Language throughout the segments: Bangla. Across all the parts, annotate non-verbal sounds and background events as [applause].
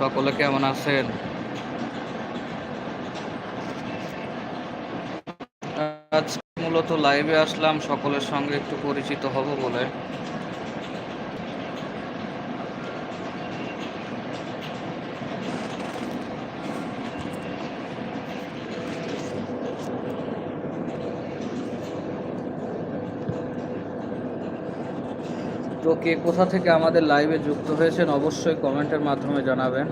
সকলে কেমন আছেন? আজ মূলত লাইভে আসলাম সকলের সঙ্গে একটু পরিচিত হব বলে। কে কোথা থেকে আমাদের লাইভে যুক্ত হয়েছেন অবশ্যই কমেন্টের মাধ্যমে জানাবেন।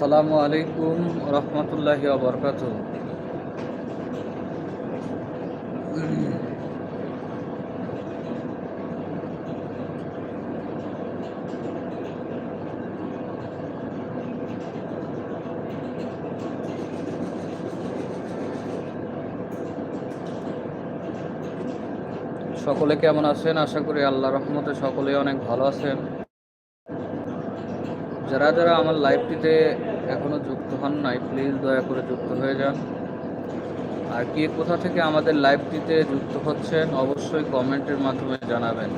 আসসালামু আলাইকুম রহমতুল্লাহি বরকাত সকলে কেমন আছেন? আশা করি আল্লাহ রহমতে সকলেই অনেক ভালো আছেন। যারা যারা আমার লাইভটিতে এখনও যুক্ত হন নাই। প্লিজ দয়া করে যুক্ত হয়ে যান। আর কে কোথা থেকে আমাদের লাইভটিতে যুক্ত হচ্ছেন, অবশ্যই কমেন্টের মাধ্যমে জানাবেন।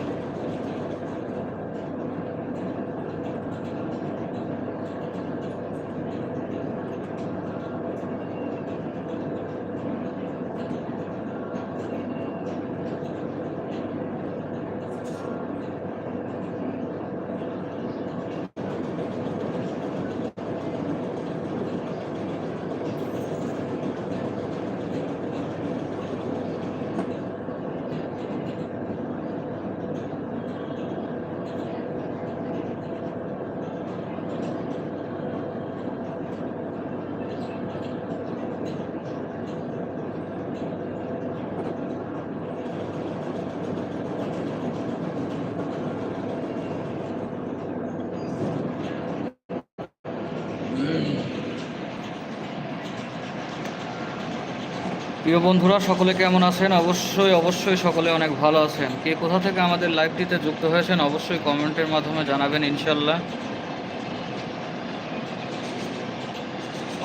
প্রিয় বন্ধুরা, সকলে কেমন আছেন? অবশ্যই অবশ্যই সকলে অনেক ভালো আছেন। কে কোথা থেকে আমাদের লাইভটিতে যুক্ত হয়েছেন, অবশ্যই কমেন্টের মাধ্যমে জানাবেন ইনশাল্লাহ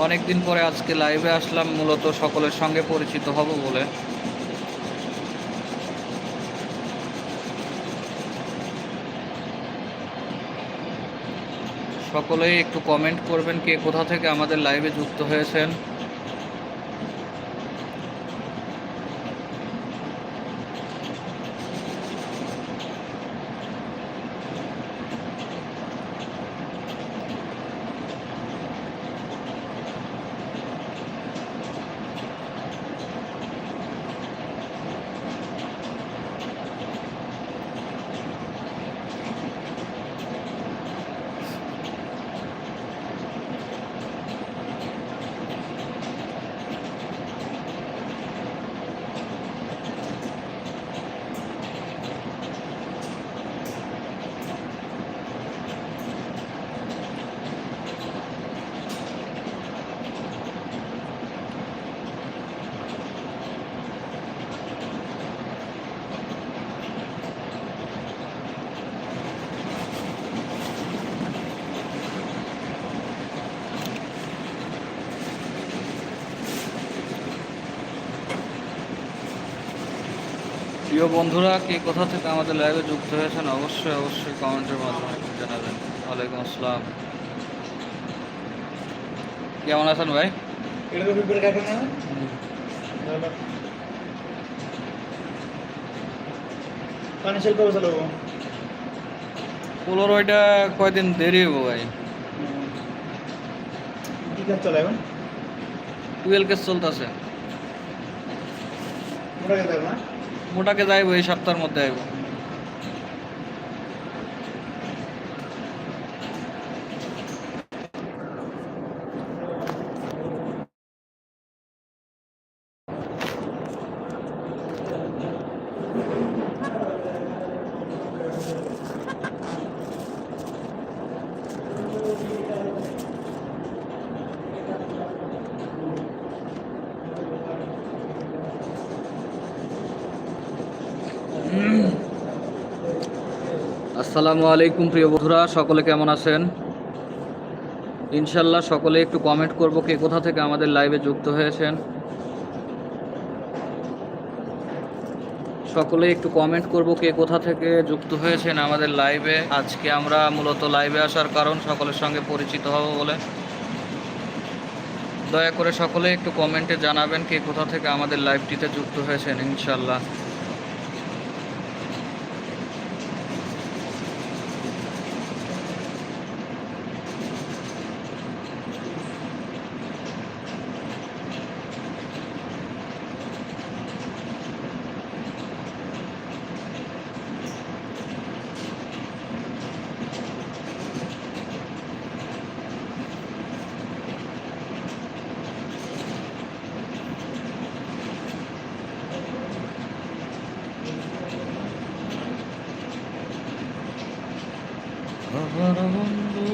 অনেক দিন পরে আজকে লাইভে আসলাম, মূলত সকলের সঙ্গে পরিচিত হব বলে। সকলেই একটু কমেন্ট করবেন কে কোথা থেকে আমাদের লাইভে যুক্ত হয়েছেন। প্রিয় বন্ধুরা কে কোথা থেকে আমাদের লাইভে যুক্ত হয়েছেন অবশ্যই অবশ্যই কমেন্টের মাধ্যমে জানাবেন। ওয়ালাইকুম আসসালাম। কেমন আছেন ভাই? চালাবো? পোলোরয়টা কয়দিন দেরি হব ভাই। টুয়েলভ কেস চলতেছে। না? মোটাকে যাইব এই সপ্তাহের মধ্যে আইবো। আসসালামু আলাইকুম প্রিয় বন্ধুরা, সকলে কেমন আছেন? ইনশাল্লাহ সকলে একটু কমেন্ট করব কে কোথা থেকে আমাদের লাইভে যুক্ত হয়েছেন। সকলে একটু কমেন্ট করব কে কোথা থেকে যুক্ত হয়েছেন আমাদের লাইভে আজকে আমরা মূলত লাইভে আসার কারণ সকলের সঙ্গে পরিচিত হব বলে। দয়া করে সকলে একটু কমেন্টে জানাবেন কে কোথা থেকে আমাদের লাইভটিতে যুক্ত হয়েছেন ইনশাল্লাহ আমার বন্ধু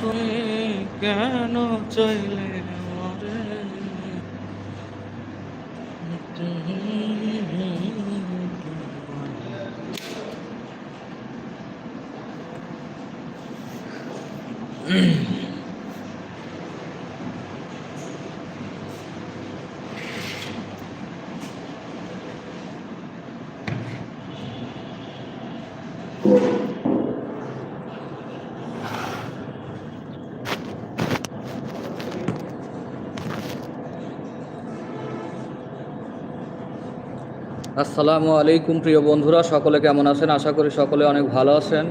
তুমি কেন চাইলে? আসসালামু আলাইকুম প্রিয় বন্ধুরা, সকলে কেমন আছেন? আশা করি সকলে অনেক ভালো আছেন।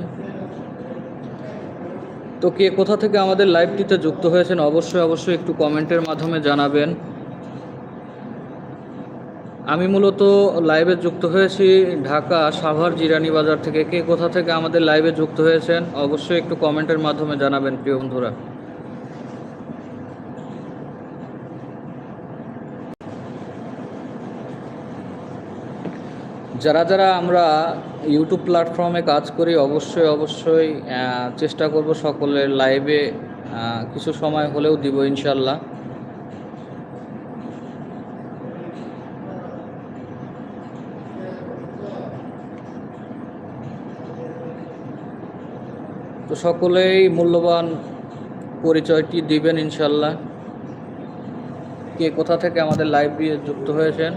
তো কে কোথা থেকে আমাদের লাইভটিতে যুক্ত হয়েছেন অবশ্যই অবশ্যই একটু কমেন্টের মাধ্যমে জানাবেন। আমি মূলত লাইভে যুক্ত হয়েছি ঢাকা সাভার জিরানি বাজার থেকে। কে কোথা থেকে আমাদের লাইভে যুক্ত হয়েছেন অবশ্যই একটু কমেন্টের মাধ্যমে জানাবেন প্রিয় বন্ধুরা। যারা যারা আমরা ইউটিউব প্ল্যাটফর্মে কাজ করি, অবশ্যই অবশ্যই চেষ্টা করব সকলের লাইভে কিছু সময় হলেও দিব ইনশাল্লাহ তো সকলেই মূল্যবান পরিচয়টি দিবেন ইনশাল্লাহ কে কোথা থেকে আমাদের লাইভ দিয়ে যুক্ত হয়েছেন?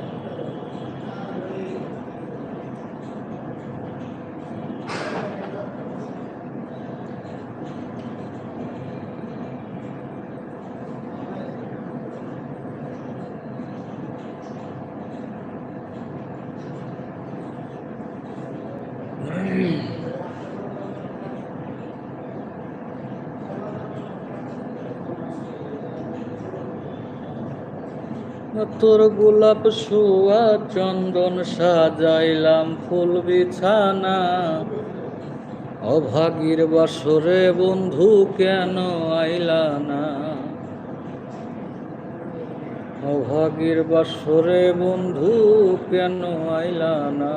তোর গোলাপ শোয়া চন্দন সাজাইলাম ফুল বিছানা। অভাগীর বাসরে বন্ধু কেন আইলা না? অভাগীর বাসরে বন্ধু কেন আইলা না?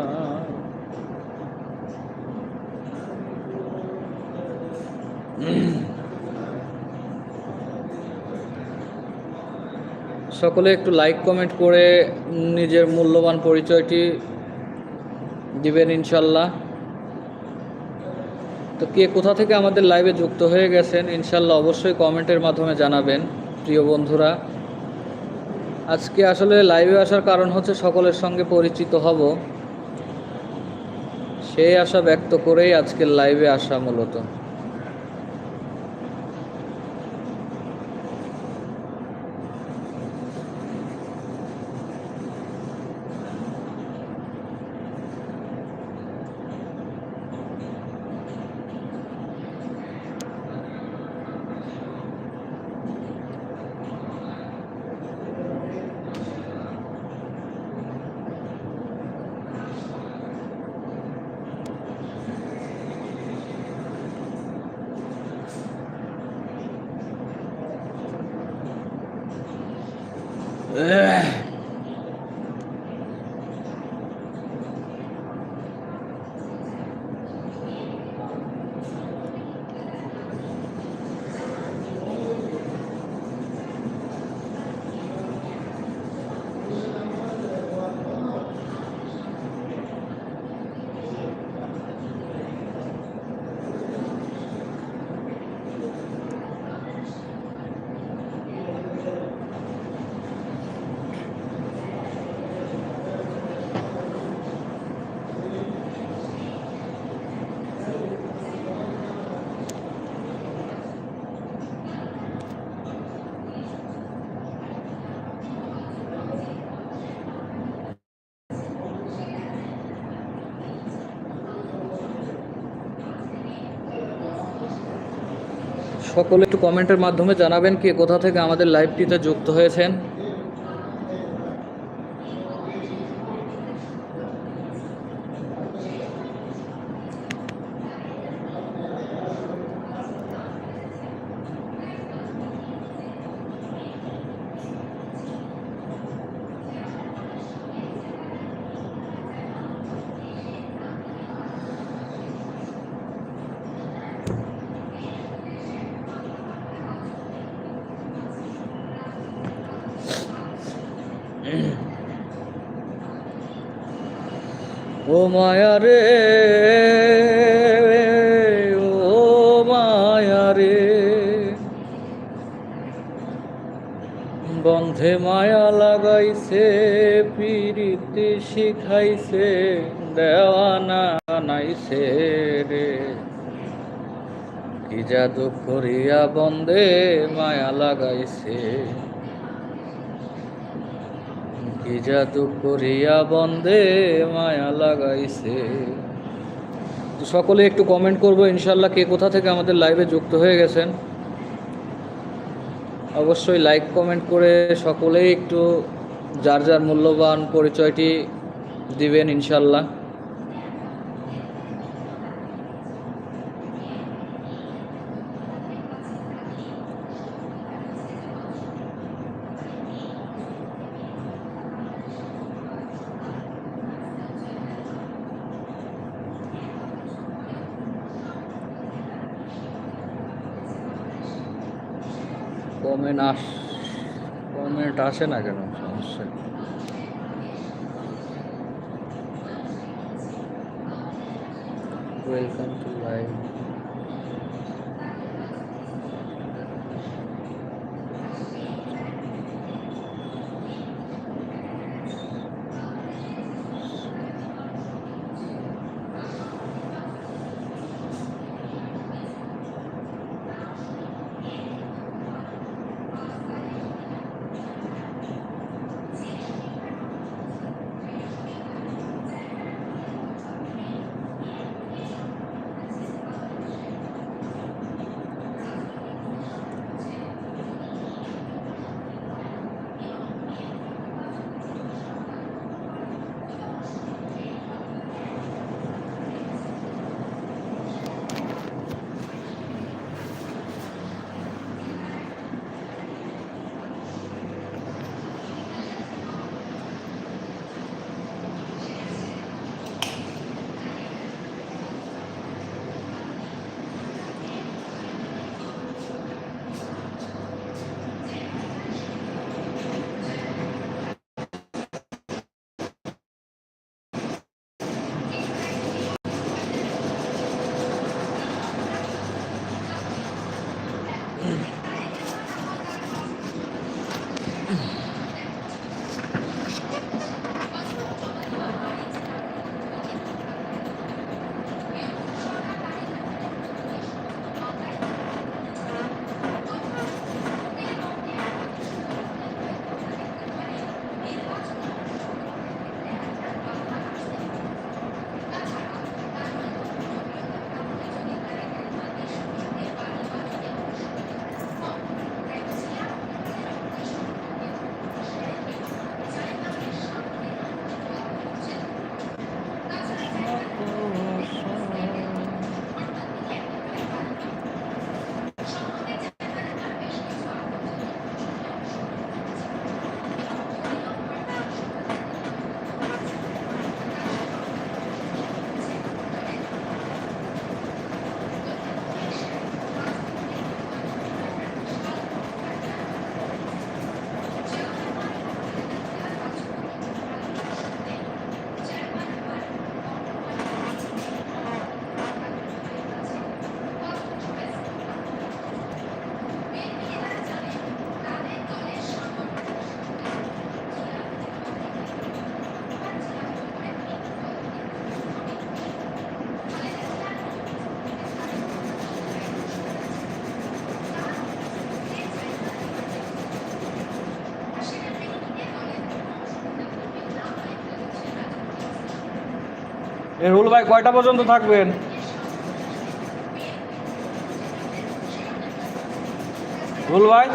[clears throat] সকলে একটু লাইক কমেন্ট করে নিজের মূল্যবান পরিচয়টি দিবেন ইনশাল্লাহ। তো কে কোথা থেকে আমাদের লাইভে যুক্ত হয়ে গেছেন, ইনশাল্লাহ অবশ্যই কমেন্টের মাধ্যমে জানাবেন, প্রিয় বন্ধুরা। আজকে আসলে লাইভে আসার কারণ হচ্ছে সকলের সঙ্গে পরিচিত হব। সেই আশা ব্যক্ত করেই আজকের লাইভে আসা মূলত। সকলে একটু কমেন্টের মাধ্যমে জানাবেন কে কোথা থেকে আমাদের লাইভটিতে যুক্ত হয়েছেন ও মায়া রে ও মায়া রে। বন্ধে মায়া লাগাইছে পিরিতি শিখাইছে, দেওয়ানা নাইছে রে। কি জাদু করিয়া বন্ধে মায়া লাগাইছে। কি জাদু করিয়া বন্দে মায়া লাগাইছে। সকলে একটু কমেন্ট করব, ইনশাল্লাহ কে কোথা থেকে আমাদের লাইভে যুক্ত হয়ে গেছেন। অবশ্যই লাইক কমেন্ট করে সকলেই একটু যার যার মূল্যবান পরিচয়টি দিবেন, ইনশাল্লাহ কমেন্ট আস কমেন্ট আসে না কেন রুল ভাই কয়টা পর্যন্ত থাকবেন? রুল ভাই?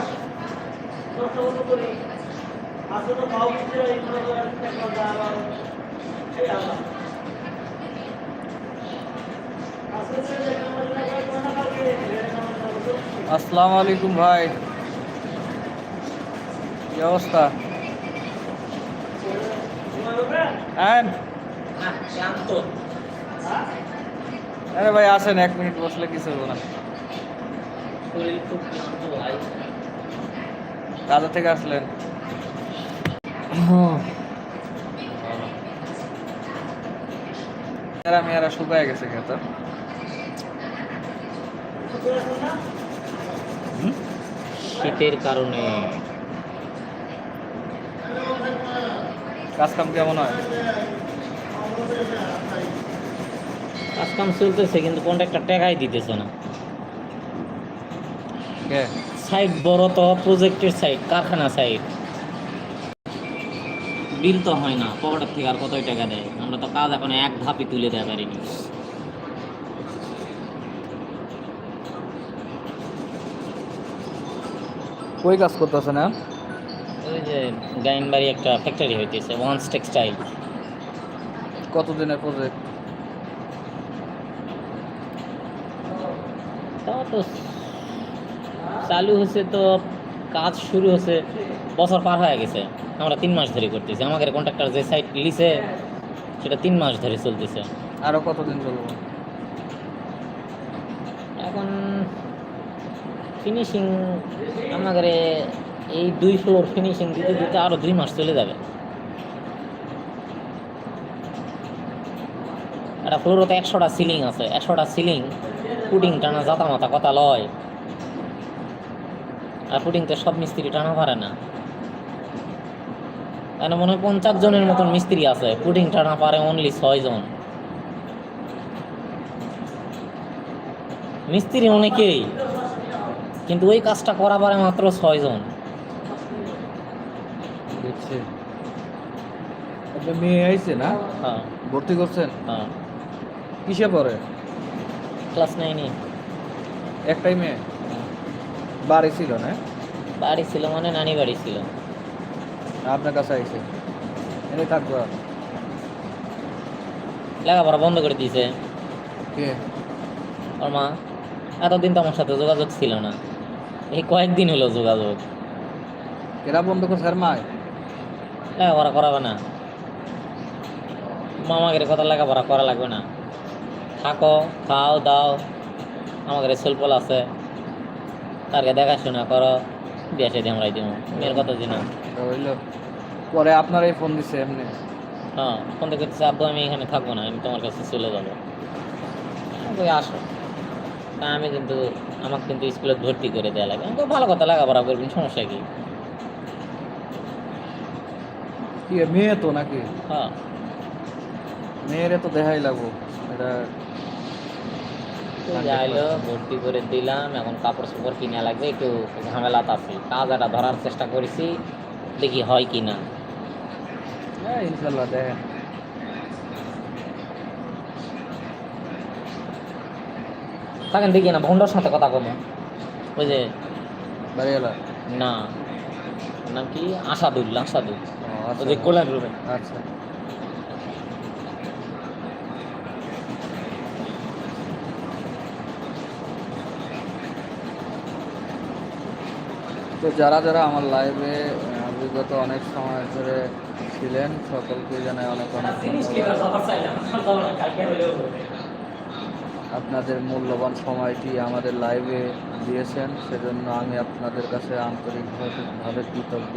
আসসালামু আলাইকুম ভাই। কি অবস্থা? হ্যাঁ। আরে ভাই আসেন এক মিনিট বসলে কিছু হব না। কাজা থেকে আসলেন। মেয়েরা মেয়েরা শুকায় গেছে খেতে। শীতের কারণে। কাজ কাম কেমন হয়? কাজকাম চলতেছে কিন্তু কন্ট্রাক্টর টাকাই দিতেছে না। সাইট বড় তো প্রজেক্টের সাইট কারখানা সাইট বিল তো হয় না পকেটের থেকে আর কতই টাকা দেয়? আমরা তো কাজ এখন এক ধাপে তুলে দেওয়া পারিনি। কই কাজ করতেছে না ওই যে গাইনবাড়ি একটা ফ্যাক্টরি হইতেছে ওয়ান্স টেক্সটাইল কতদিনের প্রজেক্ট তাও তো চালু হচ্ছে তো কাজ শুরু হচ্ছে বছর পার হয়ে গেছে। আমরা তিন মাস ধরে করতেছি। আমাদের কন্ট্রাক্টর যে সাইট লিছে সেটা তিন মাস ধরে চলতেছে। আরও কতদিন চলবে? এখন ফিনিশিং আমাদের এই দুই ফ্লোর ফিনিশিং দিতে দিতে আরও দুই মাস চলে যাবে। একটা ফ্লোরে তো একশোটা সিলিং আছে একশোটা সিলিং পুডিং টানা জাতা মাতা কথা লয়। আর পুডিং তো সব মিস্ত্রি টানা পারে না। এখানে মনে হয় পঞ্চাশ জনের মতন মিস্ত্রি আছে পুডিং টানা পারে অনলি ছয় জন। মিস্ত্রি অনেকেই কিন্তু ওই কাজটা করা পারে মাত্র দেখছি। একটা মেয়ে আইছে না? হ্যাঁ। ভর্তি করছেন? হ্যাঁ। কিসে পড়ে? ক্লাস নাইনে একটাই মেয়ে? বাড়ি ছিল না? বাড়ি ছিল মানে নানি বাড়ি ছিল। আপনার কাছে আইছে। এনে থাকব লেখাপড়া বন্ধ করে দিয়েছে। কে? ওর মা। এতদিন তো আমার সাথে যোগাযোগ ছিল না। এই কয়েকদিন হলো যোগাযোগ। কেরা বন্ধ করছে আর মায়? লেখাপড়া করাবে না। মামাকে কথা লেখাপড়া করা লাগবে না। থাকো খাও দাও। আমাদের সোলপল আছে। তারকে দেখাশোনা করো বিয়া সাথে আমরা দিব মেয়ের কথা দিন। পরে আপনার এই ফোন দিছে এমনি। হ্যাঁ ফোন থেকে করতেছে আব্বু আমি এখানে থাকব না আমি তোমার কাছে চলে যাব। আসো। তা আমি কিন্তু আমাকে কিন্তু স্কুলে ভর্তি করে দেওয়া লাগে। আমি কই, ভালো কথা লেখাপড়া করবেন সমস্যা কি মেয়ে তো নাকি? হ্যাঁ। মেয়েরে তো দেখাই লাগবো। যাইলো ভর্তি করে দিলাম। এখন কাপড় চোপড় কিনা লাগবে একটু ঝামেলাত আছে। কাজ একটা ধরার চেষ্টা করেছি দেখি হয় কি না হ্যাঁ ইনশাল্লাহ দেখেন। থাকেন দেখি না ভন্ডার সাথে কথা কম ওই যে না নাম কি? আসাদুল আসাদুল। ওই যে কোলার রুমে। আচ্ছা। তো যারা যারা আমার লাইভে বিগত অনেক সময় ধরে ছিলেন, সকলকে জানাই অনেক অনেক। আপনাদের মূল্যবান সময়টি আমাদের লাইভে দিয়েছেন, সেজন্য আমি আপনাদের কাছে আন্তরিকভাবে কৃতজ্ঞ।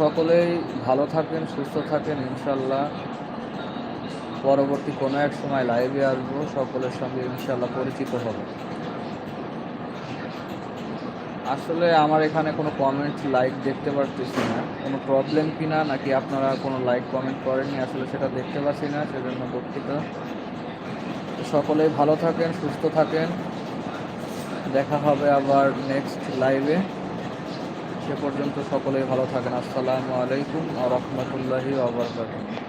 সকলেই ভালো থাকেন, সুস্থ থাকেন ইনশাল্লাহ পরবর্তী কোনো এক সময় লাইভে আসব, সকলের সঙ্গে ইনশাল্লাহ পরিচিত হব। আসলে আমার এখানে কোনো কমেন্ট লাইক দেখতে পারতেছি না। কোনো প্রবলেম কি না, নাকি আপনারা কোনো লাইক কমেন্ট করেননি? আসলে সেটা দেখতে পাচ্ছি না, সেজন্য দুঃখিত। সকলেই ভালো থাকেন, সুস্থ থাকেন। দেখা হবে আবার নেক্সট লাইভে সে পর্যন্ত সকলেই ভালো থাকেন। আসসালামু আলাইকুম আ রহমতুল্লাহি আবরকাতুহ